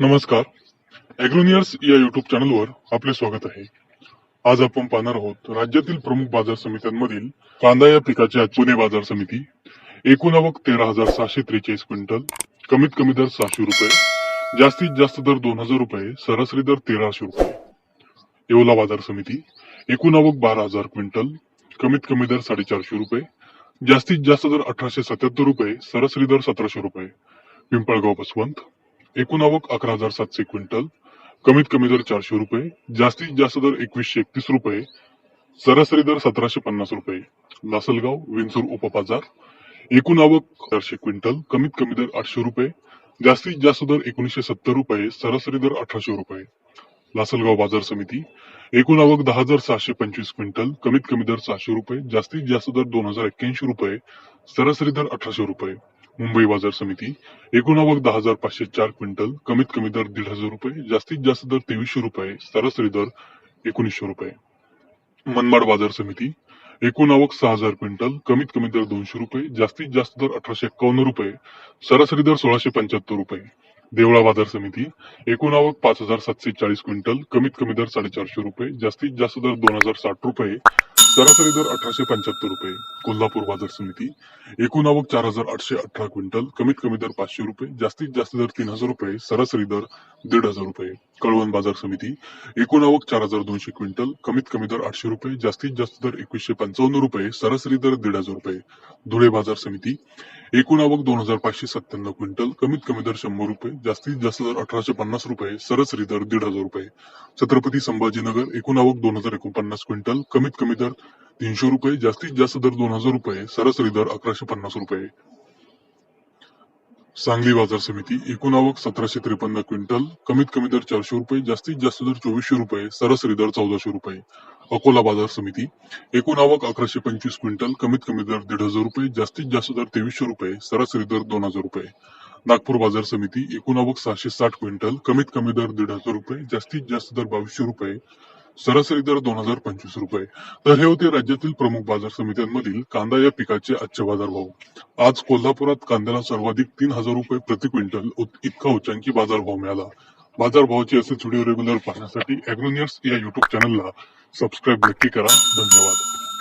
नमस्कार. अॅग्रोनियर्स या युट्यूब चॅनलवर आपले स्वागत आहे. आज आपण पाहणार आहोत राज्यातील प्रमुख बाजार समित्यांमधील कांदा या पिकाची पुणे बाजार समिती एकूण आवक तेरा हजार सहाशे त्रेचाळीस क्विंटल कमीत कमी दर सहाशे रुपये जास्तीत जास्त दर दोन हजार रुपये सरासरी दर तेराशे रुपये. येवला बाजार समिती एकूण आवक बारा हजार क्विंटल कमीत कमी दर साडेचारशे रुपये जास्तीत जास्त दर अठराशे सत्याहत्तर रुपये सरासरी दर सतराशे रुपये. पिंपळगाव बसवंत एकूण आवक अकरा हजार सातशे क्विंटल कमीत कमी दर चारशे रुपये जास्तीत जास्त दर एकवीसशे एकतीस रुपये सरासरी दर सतराशे पन्नास रुपये. लासलगाव विंचूर उपबाजार एकूण आवक चारशे क्विंटल कमीत कमी दर आठशे रुपये जास्तीत जास्त दर एकोणीसशे सत्तर रुपये सरासरी दर अठराशे रुपये. लासलगाव बाजार समिती एकूण आवक दहा हजार सहाशे पंचवीस क्विंटल कमीत कमी दर सहाशे रुपये जास्तीत जास्त दर दोन हजार एक्क्याऐंशी रुपये सरासरी दर अठराशे रुपये. मुंबई बाजार समिती एकूण आवक दहा हजार पाचशे चार क्विंटल कमीत कमी दर दीड हजार रुपये जास्तीत जास्त दर तेवीसशे रुपये सरासरी दर एकोणीसशे रुपये. मनमाड बाजार समिती एकूण आवक सहा हजार क्विंटल कमीत कमी दर दोनशे रुपये जास्तीत जास्त दर अठराशे एक्कावन्न रुपये सरासरी दर सोळाशे पंच्याहत्तर रुपये. देवळा बाजार समिती एकूण आवक पाच हजार सातशे चाळीस क्विंटल कमीत कमी दर साडेचारशे रुपये जास्तीत जास्त दर दोन हजार साठ रुपये. सरासरी दर अठराशे पंच्याहत्तर रुपये. कोल्हापूर बाजार समिती एकूण आवक चार हजार आठशे अठरा क्विंटल कमीत कमी दर पाचशे रुपये जास्तीत जास्त दर तीन हजार रुपये सरासरी दर दीड हजार रुपये. कळवण बाजार समिती एकूण आवक चार हजार दोनशे क्विंटल कमीत कमी दर आठशे रुपये जास्तीत जास्त दर एकवीसशे पंचावन्न रुपये सरासरी दर दीड हजार रुपये. धुळे बाजार समिती एकूण आवक दोन हजार पाचशे सत्त्याण्णव क्विंटल कमीत कमी दर शंभर रुपये जास्तीत जास्त दर अठराशे पन्नास रुपये सरासरी दर दीड हजार रुपये. छत्रपती संभाजीनगर एकूण आवक दोन हजार एकोणपन्नास क्विंटल कमीत कमी दर तीनशे रुपये जास्तीत जास्त दर दोन हजार रुपये सरासरी दर अकराशे पन्नास रुपये. सांगली बाजार समिती एकूण आवक सतराशे त्रेपन्न क्विंटल कमीत कमी दर चारशे रुपये जास्तीत जास्त दर चोवीसशे रुपये सरासरी दर चौदाशे रुपये. अकोला बाजार समिती. एकूण आवक अकराशे पंचवीस क्विंटल कमीत कमी दर दीड हजार रुपये जास्तीत जास्त दर तेवीसशे रुपये सरासरी दर दोन हजार रुपये. नागपूर बाजार समिती एकूण आवक सहाशे साठ क्विंटल कमीत कमी दर दीड हजार रुपये जास्तीत जास्त दर बावीसशे रुपये सरासरी दर दोन हजार पंचवीस रुपये. तर हे होते राज्यातील प्रमुख बाजार समित्यांमधील कांदा या पिकाचे आजचे बाजार भाव आज कोल्हापुरात कांद्याला सर्वाधिक तीन हजार रुपये प्रति क्विंटल इतका उच्चांकी बाजार भाव मिळाला. बाजार भावाचे असेच व्हिडिओ रेग्युलर पाहण्यासाठी अॅग्रोनियर्स या युट्यूब चॅनलला सबस्क्राईब नक्की करा. धन्यवाद.